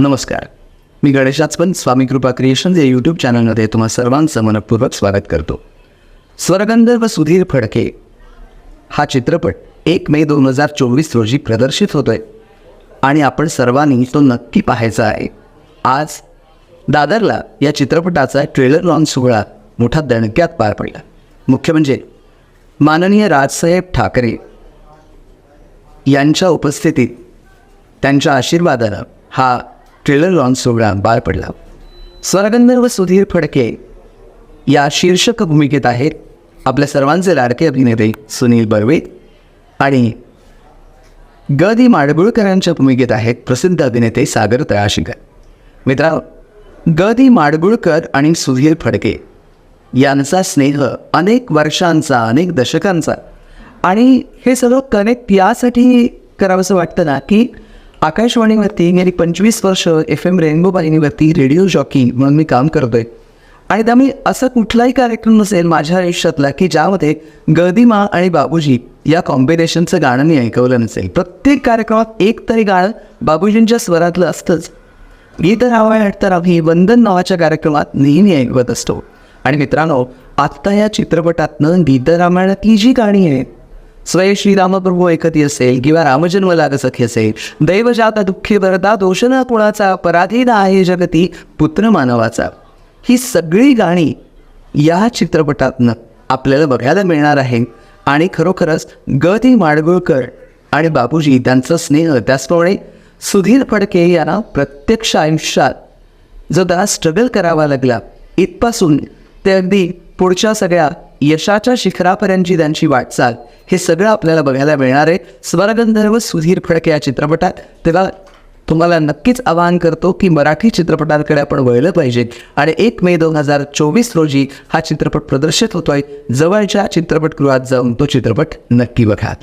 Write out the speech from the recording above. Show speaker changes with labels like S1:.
S1: नमस्कार. मी गणेशाच पण स्वामी कृपा क्रिएशन्स या यूट्यूब चॅनलमध्ये तुम्हा सर्वांचं मनपूर्वक स्वागत करतो. स्वरगंधर्व सुधीर फडके हा चित्रपट एक मे दोन हजार चोवीस रोजी प्रदर्शित होतोय आणि आपण सर्वांनी तो नक्की पाहायचा आहे. आज दादरला या चित्रपटाचा ट्रेलर लॉन्च सोहळा मोठा दणक्यात पार पडला. मुख्य म्हणजे माननीय राजसाहेब ठाकरे यांच्या उपस्थितीत त्यांच्या आशीर्वादानं हा ट्रेलर लॉन्च सोहळा पार पडला स्वरगंधर्व सुधीर फडके या शीर्षक भूमिकेत आहेत आपल्या सर्वांचे लाडके अभिनेते सुनील बर्वे आणि ग दी माडगुळकरांच्या भूमिकेत आहेत प्रसिद्ध अभिनेते सागर तळाशीकर मित्रा ग दी माडगुळकर आणि सुधीर फडके यांचा स्नेह अनेक वर्षांचा अनेक दशकांचा आणि हे सगळं कनेक्ट यासाठी करावंसं वाटतं ना की आकाशवाणीवरती गेली पंचवीस वर्ष एफ एम रेनबो वाहिनीवरती रेडिओ जॉकी म्हणून मी काम करतोय. आणि त्यामुळे असं कुठलाही कार्यक्रम नसेल माझ्या आयुष्यातला की ज्यामध्ये गदिमा आणि बाबूजी या कॉम्बिनेशनचं गाणं मी ऐकवलं नसेल. प्रत्येक कार्यक्रमात एक तरी गाणं बाबूजींच्या स्वरातलं असतंच. गीत रामायण तर आम्ही वंदन नावाच्या कार्यक्रमात नेहमी ऐकवत असतो. आणि मित्रांनो आत्ता या चित्रपटातनं गीतरामायणातली जी गाणी आहेत स्वय श्रीरामप्रभू ऐकती असेल किंवा रामजन्म लागसखी असेल दैवजात दुःखी भरता दोष न कुणाचा पराधीन आहे जगती पुत्र मानवाचा ही सगळी गाणी या चित्रपटातनं आपल्याला बघायला मिळणार आहे. आणि खरोखरच ग ती माडगुळकर आणि बापूजी त्यांचं स्नेह त्याचप्रमाणे सुधीर फडके यांना प्रत्यक्ष आयुष्यात जो त्याला स्ट्रगल करावा लागला इथपासून ते अगदी पुढच्या सगळ्या यशाच्या शिखरापर्यंतची त्यांची वाटचाल. हे सगळं आपल्याला बघायला मिळणार आहे. स्वरगंधर्व सुधीर फडके या चित्रपटात. तेव्हा तुम्हाला नक्कीच आवाहन करतो की मराठी चित्रपटांकडे आपण वळलं पाहिजे. आणि एक मे दोन हजार चोवीस रोजी हा चित्रपट प्रदर्शित होतोय. जवळच्या चित्रपटगृहात जाऊन तो चित्रपट नक्की बघा.